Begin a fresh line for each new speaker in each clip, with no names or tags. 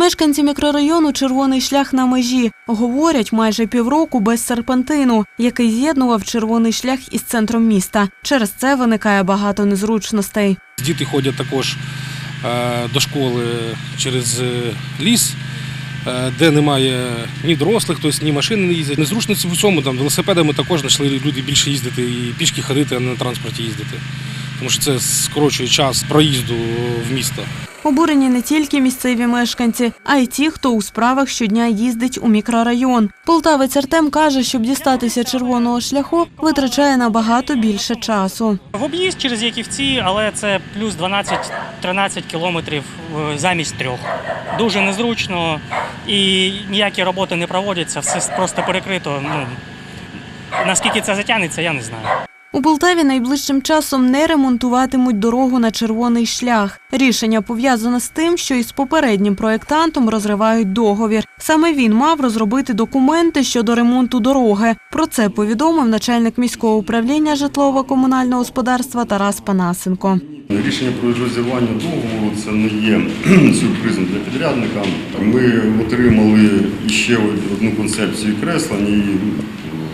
Мешканці мікрорайону Червоний шлях на межі говорять майже півроку без серпантину, який з'єднував червоний шлях із центром міста. Через це виникає багато незручностей.
Діти ходять також е, до школи через е, ліс, е, де немає ні дорослих, тобто ні машини не їздять. Незручності в усьому там велосипедами також знайшли люди більше їздити і пішки ходити, а не на транспорті їздити. Тому що це скорочує час проїзду в місто.
Обурені не тільки місцеві мешканці, а й ті, хто у справах щодня їздить у мікрорайон. Полтавець Артем каже, щоб дістатися червоного шляху, витрачає набагато більше часу.
В об'їзд через Яківці, але це плюс 12-13 кілометрів е, замість трьох. Дуже незручно і ніякі роботи не проводяться, все просто перекрито. Ну, наскільки це затягнеться, я не знаю.
У Полтаві найближчим часом не ремонтуватимуть дорогу на червоний шлях. Рішення пов'язане з тим, що із попереднім проєктантом розривають договір. Саме він мав розробити документи щодо ремонту дороги. Про це повідомив начальник міського управління житлово-комунального господарства Тарас Панасенко.
Рішення про розірвання договору це не є сюрпризом для підрядника. Ми отримали ще одну концепцію креслень і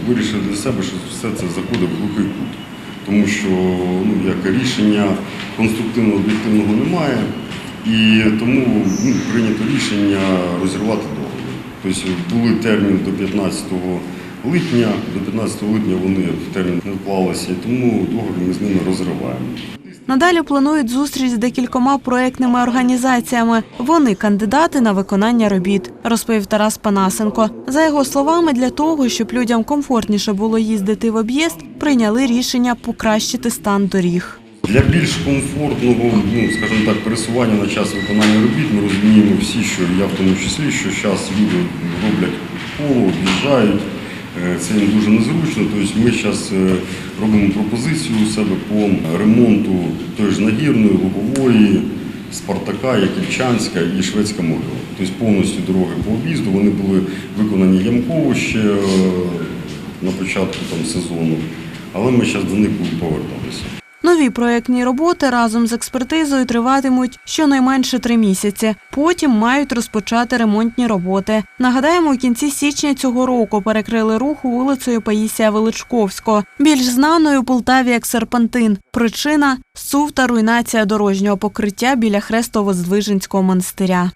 вирішили для себе, що все це заходить в глухий кут. Тому що ну, як рішення конструктивного об'єктивного немає, і тому ну, прийнято рішення розірвати договір. Тобто були терміни до 15 липня, до 15 липня вони в термін не вклалися, і тому договір ми з ними розриваємо.
Надалі планують зустріч з декількома проектними організаціями. Вони кандидати на виконання робіт, розповів Тарас Панасенко. За його словами, для того, щоб людям комфортніше було їздити в об'їзд, прийняли рішення покращити стан доріг.
Для більш комфортного, ну скажімо так, пересування на час виконання робіт ми розуміємо всі, що я в тому числі, що зараз люди роблять коло, об'їжджають. Е, Це їм дуже незручно. Тобто ми зараз робимо пропозицію у себе по ремонту тої ж нагірної, лугової, Спартака, Яківчанська і Шведська Морьова. Тобто повністю дороги по об'їзду вони були виконані ямково ще е, на початку там, сезону, але ми зараз до них будемо
Нові проектні роботи разом з експертизою триватимуть щонайменше три місяці. Потім мають розпочати ремонтні роботи. Нагадаємо, у кінці січня цього року перекрили рух вулицею Паїсія Величковського, більш знаною Полтаві як серпантин. Причина сув та руйнація дорожнього покриття біля Хрестово-Здвиженського монастиря.